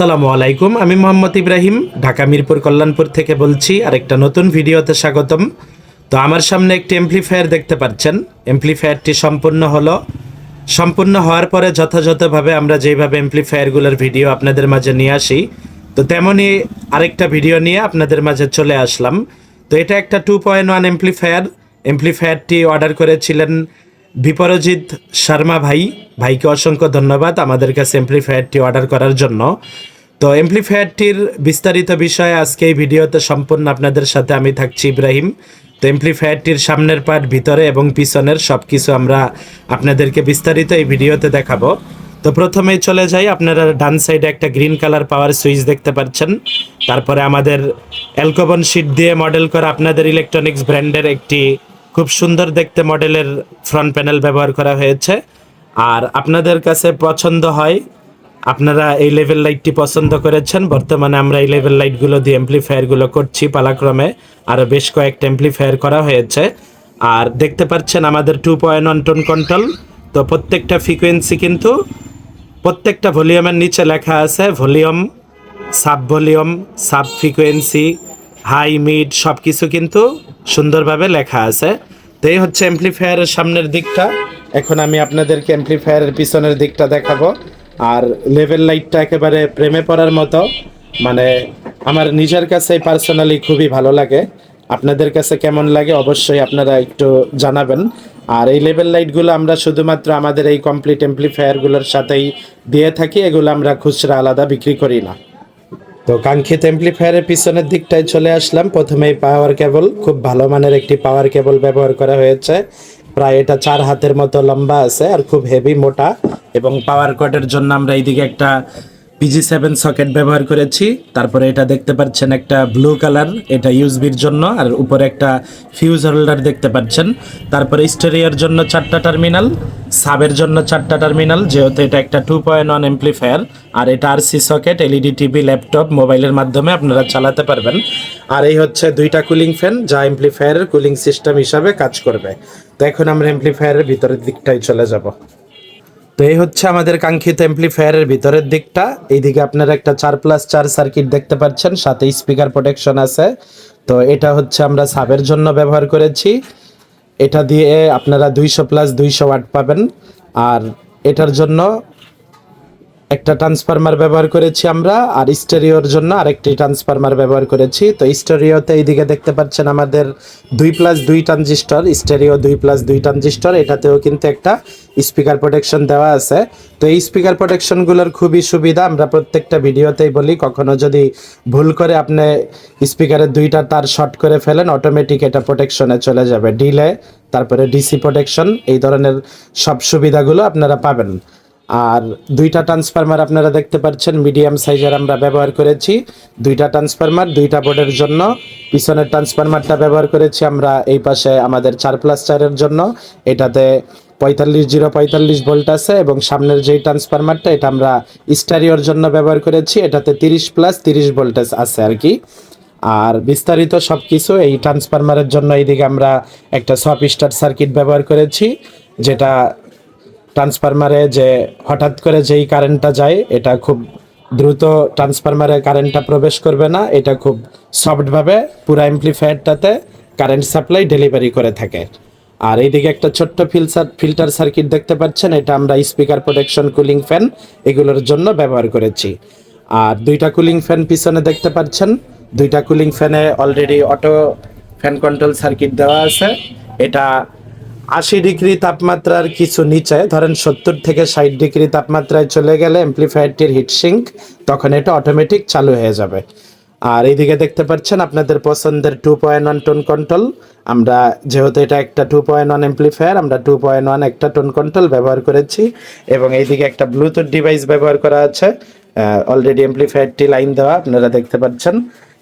সালামু আলাইকুম, আমি মোহাম্মদ ইব্রাহিম, ঢাকা মিরপুর কল্যাণপুর থেকে বলছি আর একটা নতুন ভিডিওতে স্বাগতম। তো আমার সামনে একটি এমপ্লিফায়ার দেখতে পাচ্ছেন। এমপ্লিফায়ারটি সম্পূর্ণ হলো, সম্পূর্ণ হওয়ার পরে যথাযথভাবে আমরা যেভাবে এমপ্লিফায়ারগুলোর ভিডিও আপনাদের মাঝে নিয়ে আসি, তো তেমনই আরেকটা ভিডিও নিয়ে আপনাদের মাঝে চলে আসলাম। তো এটা একটা টু পয়েন্ট ওয়ান এমপ্লিফায়ার এমপ্লিফায়ারটি অর্ডার করেছিলেন বিপরজিৎ শর্মা ভাই, ভাইকে অসংখ্য ধন্যবাদ আমাদের কাছে এমপ্লিফায়ারটি অর্ডার করার জন্য। তো এমপ্লিফায়ারটির বিস্তারিত বিষয়ে আজকে এই ভিডিওতে সম্পূর্ণ আপনাদের সাথে আমি থাকছি ইব্রাহিম। তো এমপ্লিফায়ারটির সামনের পার্ট ভিতরে এবং পিছনের সব কিছু আমরা আপনাদেরকে বিস্তারিত এই ভিডিওতে দেখাবো। তো প্রথমেই চলে যাই, আপনারা ডান সাইডে একটা গ্রিন কালার পাওয়ার সুইচ দেখতে পাচ্ছেন। তারপরে আমাদের অ্যালকোবন শিট দিয়ে মডেল করা আপনাদের ইলেকট্রনিক্স ব্র্যান্ডের একটি খুব সুন্দর দেখতে মডেলের ফ্রন্ট প্যানেল ব্যবহার করা হয়েছে। আর আপনাদের কাছে পছন্দ হয়, আপনারা এই লেভেল লাইটটি পছন্দ করেছেন, বর্তমানে আমরা এই লেভেল লাইটগুলো দিয়ে এমপ্লিফায়ারগুলো করছি পালাক্রমে। আরও বেশ কয়েকটা এমপ্লিফায়ার করা হয়েছে। আর দেখতে পাচ্ছেন আমাদের two point one tone control তো প্রত্যেকটা ফ্রিকোয়েন্সি কিন্তু প্রত্যেকটা ভলিউমের নিচে লেখা আছে volume sub volume sub frequency high, mid সব কিছু কিন্তু সুন্দরভাবে লেখা আছে। তো এই হচ্ছে এমপ্লিফায়ারের সামনের দিকটা। এখন আমি আপনাদেরকে এমপ্লিফায়ারের পিছনের দিকটা দেখাবো। আর লেভেল লাইটটা একেবারে প্রেমে পড়ার মতো। মানে আমার নিজের কাছে পার্সোনালি খুবই ভালো লাগে। আপনাদের কাছে কেমন লাগে অবশ্যই আপনারা একটু জানাবেন। আর এই লেভেল লাইটগুলো আমরা শুধুমাত্র আমাদের এই কমপ্লিট এমপ্লিফায়ারগুলোর সাথেই দিয়ে থাকি। এগুলো আমরা খুচরা আলাদা বিক্রি করি না। তো কাঙ্ক্ষিত এমপ্লিফায়ারের পিছনের দিকটায় চলে আসলাম। প্রথমে এই পাওয়ার কেবল খুব ভালো মানের একটি পাওয়ার কেবল ব্যবহার করা হয়েছে। প্রায় এটা চার হাতের মতো লম্বা আছে আর খুব হেভি মোটা এবং পাওয়ার কটের জন্য আমরা এইদিকে একটা পিজি সেভেন সকেট ব্যবহার করেছি। তারপরে এটা দেখতে পাচ্ছেন একটা ব্লু কালার এটা ইউজবির জন্য, আর উপরে একটা ফিউজ হোল্ডার দেখতে পাচ্ছেন। তারপরে স্টেরিয়ার জন্য চারটা টার্মিনাল সাবের জন্য চারটা টার্মিনাল যেহেতু এটা একটা টু পয়েন্ট ওয়ান এমপ্লিফায়ার আর এটা RC socket LED TV laptop মোবাইলের মাধ্যমে আপনারা চালাতে পারবেন। আর এই হচ্ছে দুইটা কুলিং ফ্যান যা এমপ্লিফায়ারের কুলিং সিস্টেম হিসাবে কাজ করবে। তো এখন আমরা এমপ্লিফায়ারের ভিতরের দিকটাই চলে যাব। তো এই হচ্ছে আমাদের কাঙ্ক্ষিত এমপ্লিফায়ারের ভিতরের দিকটা। এইদিকে আপনারা একটা চার প্লাস চার সার্কিট দেখতে পাচ্ছেন, সাথে স্পিকার প্রোটেকশন আছে। তো এটা হচ্ছে আমরা সাবের জন্য ব্যবহার করেছি। এটা দিয়ে আপনারা দুইশো প্লাস দুইশো ওয়াট পাবেন। আর এটার জন্য একটা ট্রান্সফরমার ব্যবহার করেছি আমরা, আর স্টেরিওর জন্য আরেকটি ট্রান্সফরমার ব্যবহার করেছি। তো স্টেরিওতে এইদিকে দেখতে পাচ্ছেন আমাদের দুই প্লাস দুই ট্রানজিস্টর স্টেরিও দুই প্লাস দুই ট্রানজিস্টর এটাতেও কিন্তু একটা স্পিকার প্রোটেকশন দেওয়া আছে। তো এই স্পিকার প্রোটেকশনগুলোর খুবই সুবিধা, আমরা প্রত্যেকটা ভিডিওতেই বলি, কখনো যদি ভুল করে আপনি স্পিকারের দুইটা তার শর্ট করে ফেলেন অটোমেটিক এটা প্রোটেকশনে চলে যাবে। ডিলে তারপরে ডিসি প্রোটেকশন এই ধরনের সব সুবিধাগুলো আপনারা পাবেন। আর দুইটা ট্রান্সফরমার আপনারা দেখতে পাচ্ছেন মিডিয়াম সাইজের আমরা ব্যবহার করেছি। দুইটা ট্রান্সফরমার দুইটা বোর্ডের জন্য। পিছনের ট্রান্সফরমারটা ব্যবহার করেছি আমরা এই পাশে আমাদের চার প্লাস চারের জন্য। এটাতে পঁয়তাল্লিশ, জিরো পঁয়তাল্লিশ ভোল্ট আছে এবং সামনের যেই ট্রান্সফরমারটা এটা আমরা স্টারিওর জন্য ব্যবহার করেছি। এটাতে তিরিশ প্লাস তিরিশ ভোল্টেজ আছে আর কি। আর বিস্তারিত সব কিছু এই ট্রান্সফরমারের জন্য এইদিকে আমরা একটা সপ স্টার সার্কিট ব্যবহার করেছি, যেটা ট্রান্সফরমারে যে হঠাৎ করে যেই কারেন্টটা যায়, এটা খুব দ্রুত ট্রান্সফরমারে কারেন্টটা প্রবেশ করবে না। এটা খুব সফটভাবে পুরো অ্যাম্প্লিফায়ারটাতে কারেন্ট সাপ্লাই ডেলিভারি করে থাকে। আর এইদিকে একটা ছোট্ট ফিল্টার ফিল্টার সার্কিট দেখতে পাচ্ছেন, এটা আমরা স্পিকার প্রোটেকশন কুলিং ফ্যান এগুলোর জন্য ব্যবহার করেছি। আর দুইটা কুলিং ফ্যান পিছনে দেখতে পাচ্ছেন, দুইটা cooling ফ্যানে already auto fan control circuit দেওয়া আছে। এটা আশি ডিগ্রি তাপমাত্রার কিছু নিচে, ধরেন সত্তর থেকে ষাট ডিগ্রি তাপমাত্রায় চলে গেলে এমপ্লিফায়ারটির হিটসিঙ্ক তখন এটা অটোমেটিক চালু হয়ে যাবে। আর এইদিকে দেখতে পাচ্ছেন আপনাদের পছন্দের two point one tone control আমরা যেহেতু এটা একটা টু পয়েন্ট ওয়ান এমপ্লিফায়ার আমরা টু পয়েন্ট ওয়ান একটা টোন কন্ট্রোল ব্যবহার করেছি এবং এইদিকে একটা ব্লুটুথ ডিভাইস ব্যবহার করা আছে। অলরেডি এমপ্লিফায়ারটি লাইন দেওয়া, আপনারা দেখতে পাচ্ছেন।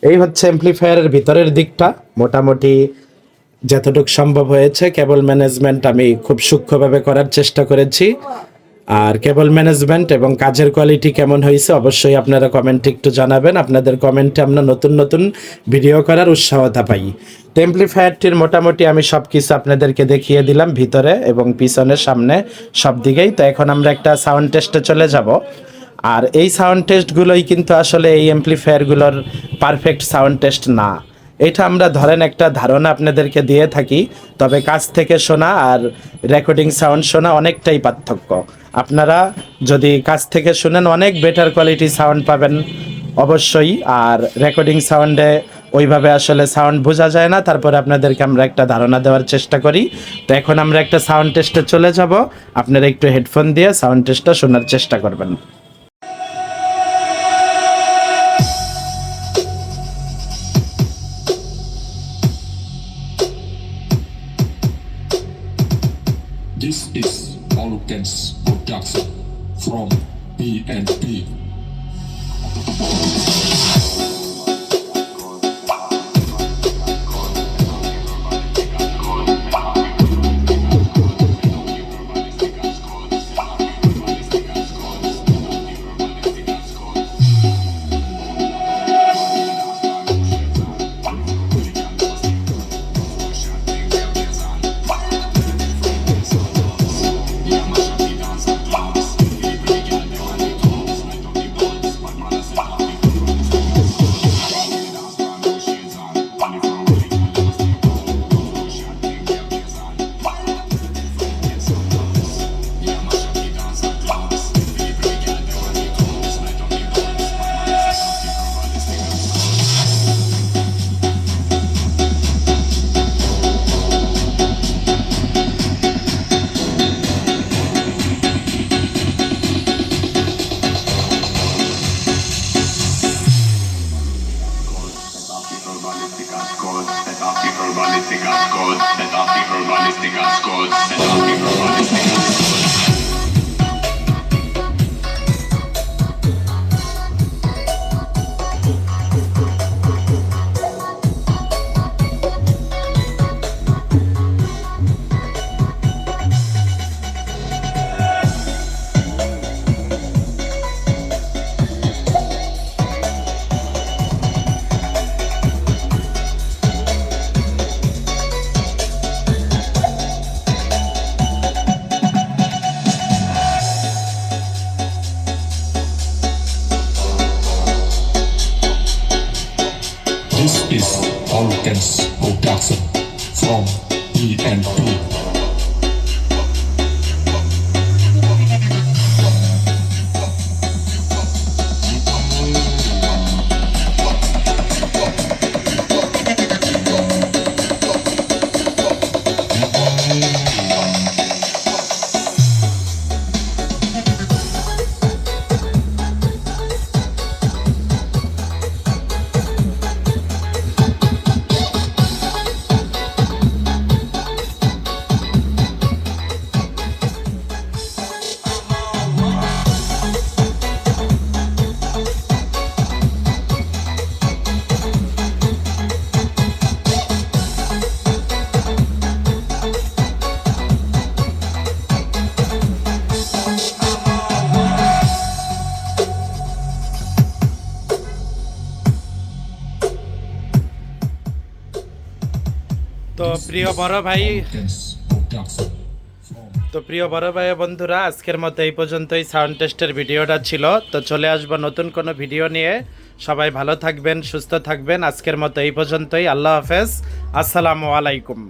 এই হচ্ছে এমপ্লিফায়ারের ভিতরের দিকটা। মোটামুটি যতটুকু সম্ভব হয়েছে, কেবল ম্যানেজমেন্ট আমি খুব সূক্ষ্মভাবে করার চেষ্টা করেছি। আর কেবল ম্যানেজমেন্ট এবং কাজের কোয়ালিটি কেমন হয়েছে, অবশ্যই আপনারা কমেন্টে একটু জানাবেন। আপনাদের কমেন্টে আমরা নতুন নতুন ভিডিও করার উৎসাহতা পাই। টেম্পলিফায়ারটির মোটামুটি আমি সব কিছু আপনাদেরকে দেখিয়ে দিলাম ভিতরে এবং পিছনে সামনে সব দিকেই। তো এখন আমরা একটা সাউন্ড টেস্টে চলে যাব। আর এই সাউন্ড টেস্টগুলোই কিন্তু আসলে এই অ্যাম্প্লিফায়ারগুলোর পারফেক্ট সাউন্ড টেস্ট না। এটা আমরা ধরেন একটা ধারণা আপনাদেরকে দিয়ে থাকি, তবে কাছ থেকে শোনা আর রেকর্ডিং সাউন্ড শোনা অনেকটাই পার্থক্য। আপনারা যদি কাছ থেকে শুনেন, অনেক বেটার কোয়ালিটি সাউন্ড পাবেন, অবশ্যই। আর রেকর্ডিং সাউন্ডে ওইভাবে আসলে সাউন্ড বোঝা যায় না, তারপরে আপনাদেরকে আমরা একটা ধারণা দেওয়ার চেষ্টা করি। তো এখন আমরা একটা সাউন্ড টেস্টে চলে যাব। আপনারা একটু হেডফোন দিয়ে সাউন্ড টেস্টটা শোনার চেষ্টা করবেন। This is Balukens production from BNP. Lawrence production from BNP. প্রিয় বড় ভাই। তো প্রিয় বড় ভাই বন্ধুরা, আজকের মতো এই পর্যন্তই। সাউন্ড টেস্টের ভিডিওটা ছিল। তো চলে আসব নতুন কোনো ভিডিও নিয়ে। সবাই ভালো থাকবেন, সুস্থ থাকবেন। আজকের মতো এই পর্যন্তই। আল্লাহ হাফেজ। আসসালামু আলাইকুম।